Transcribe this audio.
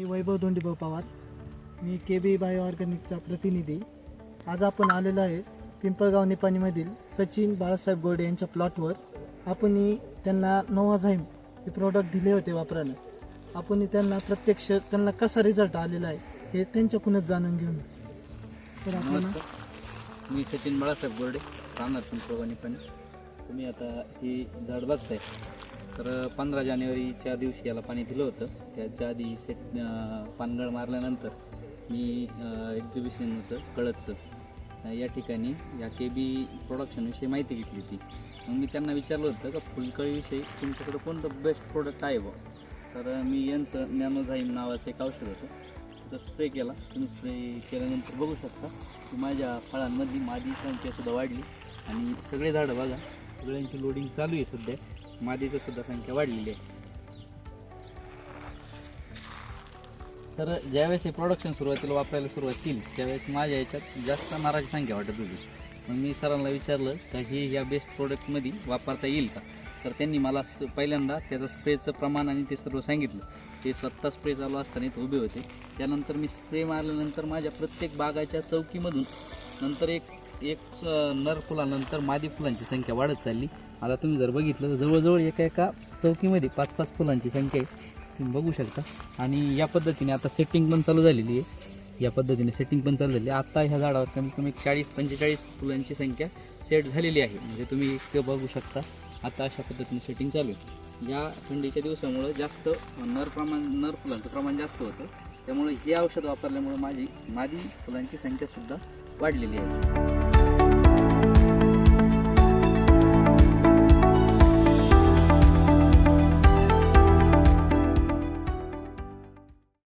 मी वैभव धोंडीभाऊ पवार. मी के बी bio ऑर्गॅनिकचा प्रतिनिधी. आज आपण आलेलो आहे पिंपळगाव निपाणीमधील सचिन बाळासाहेब गोडे यांच्या प्लॉटवर. आपण त्यांना नोवाझाईम हे प्रोडक्ट दिले होते वापरायला. आपण त्यांना प्रत्यक्ष त्यांना कसा रिझल्ट आलेला आहे हे त्यांच्याकडूनच जाणून घेऊन तर आपण मी सचिन बाळासाहेब गोरडे राहणार पिंपळगाव निपाणी. तुम्ही आता ही झाड बघताय. तर पंधरा जानेवारीच्या दिवशी याला पाणी दिलं होतं. त्याच्या आधी सेट पानगळ मारल्यानंतर मी एक्झिबिशन होतं कळतचं या ठिकाणी या के बी प्रोडक्शनविषयी माहिती घेतली होती. मग मी त्यांना विचारलं होतं का फुलकळीविषयी तुमच्याकडं कोणतं बेस्ट प्रोडक्ट आहे बुवा? तर मी यांचं नॅनोझाईम नावाचं एक औषध होतं. त्याचा स्प्रे केला. तुम्ही स्प्रे केल्यानंतर बघू शकता की माझ्या फळांमधली माझी संख्यासुद्धा वाढली. आणि सगळे झाडं बघा सगळ्यांची लोडिंग चालू आहे सध्या. मादीचं सुद्धा संख्या वाढलेली आहे. तर ज्यावेळेस हे प्रोडक्शन सुरुवातीला वापरायला सुरुवात केली त्यावेळेस माझ्या याच्यात जास्त नाराची संख्या वाटत होती. मग मी सरांना विचारलं का ही या बेस्ट प्रोडक्टमध्ये वापरता येईल का? तर त्यांनी मला स- पहिल्यांदा त्याचं स्प्रेचं प्रमाण आणि ते सर्व सांगितलं. ते स्वतः स्प्रे चालू असताना इथं उभे होते. त्यानंतर मी स्प्रे मारल्यानंतर माझ्या प्रत्येक बागाच्या चौकीमधून नंतर एक एक नर फुलानंतर मादी फुलांची संख्या वाढत चालली. आता तुम्ही जर बघितलं तर जवळजवळ एका एका चौकीमध्ये पाच पाच फुलांची संख्या आहे. तुम्ही बघू शकता. आणि या पद्धतीने आता सेटिंग पण चालू झालेली आहे. या पद्धतीने सेटिंग पण चालू झाली आहे. आता ह्या झाडावर कमीत कमी चाळीस पंचेचाळीस फुलांची संख्या सेट झालेली आहे. म्हणजे तुम्ही ते बघू शकता. आता अशा पद्धतीने सेटिंग चालू आहे. या थंडीच्या दिवसामुळं जास्त नर प्रमाण नर फुलांचं प्रमाण जास्त होतं. त्यामुळे हे औषध वापरल्यामुळे माझी मादी फुलांची संख्यासुद्धा वाढलेली आहे.